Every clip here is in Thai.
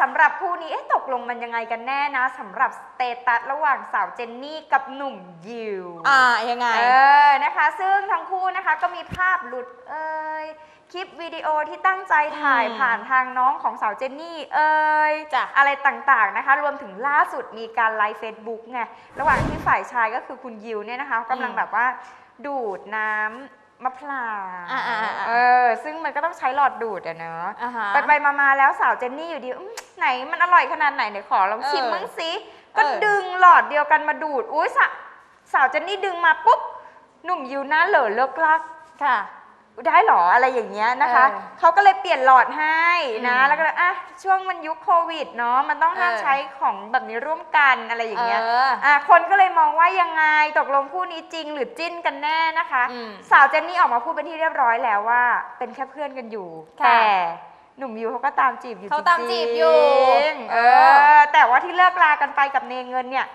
สำหรับคู่นี้เอ๊ะตกลงมันยังไงกันแน่นะสำหรับสเตตัสระหว่างสาวเจนนี่กับหนุ่มยิวอ่ายังไง เออนะคะ ซึ่งทั้งคู่นะคะก็มีภาพหลุดเอ่ยคลิปวิดีโอที่ตั้งใจถ่ายอืมผ่านทางน้องของสาวเจนนี่เอ่ยจ้ะอะไรต่างๆนะคะ รวมถึงล่าสุดมีการไลฟ์เฟซบุ๊กไงระหว่างที่ฝ่ายชายก็คือคุณยิวเนี่ยนะคะกำลังอืมแบบว่าดูดน้ำ มะพร้าวอ่าๆๆเออ ซึ่งมันก็ต้องใช้หลอดดูดอะเนาะอ่าฮะไปไปมามาแล้วสาวเจนนี่อยู่ดีอืมไหนมันอร่อยขนาดไหนเดี๋ยวขอลองชิมเออมั้งสิก็เออ ดึงหลอดเดียวกันมาดูดอุ้ยสาสาวเจนนี่ดึงมาปุ๊บหนุ่มยิวหน้าเหล่อเลิกลัก ค่ะ ได้เหรออะไรอย่างเงี้ยนะคะ เออเขาก็เลยเปลี่ยนหลอดให้นะ อืมแล้วก็เลยอะช่วงมันยุคโควิดเนาะมันต้องห้ามเออ ใช้ของแบบนี้ร่วมกันอะไรอย่างเงี้ยเอออะคนก็เลยมองว่ายังไงตกลงคู่นี้จริงหรือจิ้นกันแน่นะคะ อืมสาวเจนนี่ออกมาพูดเป็นที่เรียบร้อยแล้วว่า เป็นแค่เพื่อนกันอยู่ ค่ะแต่หนุ่มยิวเขาก็ตามจีบอยู่เขาตามจริงๆจีบอยู่เอเอออแต่ว่าที่เลิกลากันไปกับเนเงินเนี่ย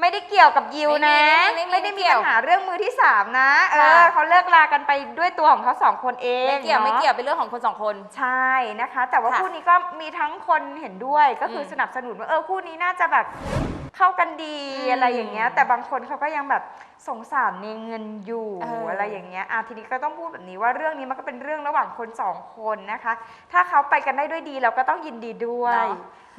ไม่ได้เกี่ยวกับยิวนะ ไม่มีไม่ไม่ได้มีมีเกี่ยวปัญหาเรื่องมือที่สามนะเออค่ะเขาเลิกลากันไปด้วยตัวของเขาสองคนเองไม่เกี่ยวนาะไม่เกี่ยวเป็นเรื่องของคนสองคน ใช่นะคะ แต่ว่าค่ะคู่นี้ก็มีทั้งคนเห็นด้วยก็คืออมสนับสนุนว่าเออคู่นี้น่าจะแบบเข้ากันดีอืมอะไรอย่างเงี้ย แต่บางคนเขาก็ยังแบบสงสารในเงินอยู่เอออ อะไรอย่างเงี้ยอะทีนี้ก็ต้องพูดแบบนี้ว่าเรื่องนี้มันก็เป็นเรื่องระหว่างคนสองคนนะคะ ถ้าเขาไปกันได้ด้วยดีเราก็ต้องยินดีด้วย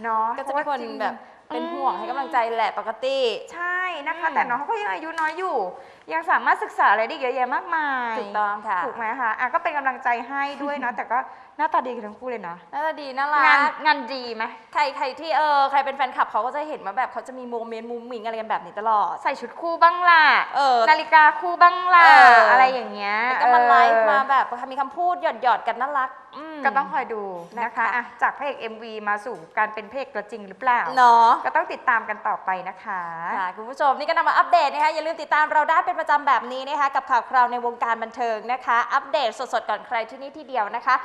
เนาะก็จะมีคนเพราว่าริงแบบ เป็นอืมห่วงให้กำลังใจแหละปกติ ใช่นะคะ อืม แต่น้องเขาก็ยังอายุน้อยอยู่ ยังสามารถศึกษาอะไรได้อีกเยอะแยะมากมายถูกต้องค่ะถูกไหมคะอะก็เป็นกำลังใจให้ด้วยเนาะแต่ก็หน้าตาดีกันทั้งคู่เลยเนาะน่าจะดีน่ารังานก งานดีไหมใครใครที่เออใครเป็นแฟนคลับเขาก็จะเห็นว่าแบบเขาจะมีโมเมนต์มุ้งมิงอะไรกันแบบนี้ตลอด ใส่ชุดคู่บ้างล่ะเออ นาฬิกาคู่บ้างล่ะเอออ อะไรอย่างเงี้ยแล้วก็มาไลฟ์เออมาแบบมีคำพูดหยอดหยอดๆกันน่ารักม ก็ต้องคอยดูนะนะคะ คะอะจากพระเอก MV มาสู่การเป็นพระเอกตัวจริงหรือเปล่า เนาะก็ต้องติดตามกันต่อไปนะคะค่ะคุณผู้ชมนี่ก็นำมาอัปเดตนะคะอย่าลืมติดตามเราได้เป็นประจำแบบนี้นะคะกับข่าวคราวในวงการบันเทิงนะคะ อัปเดตสดๆก่อนใครที่นี่ที่เดียวนะคะ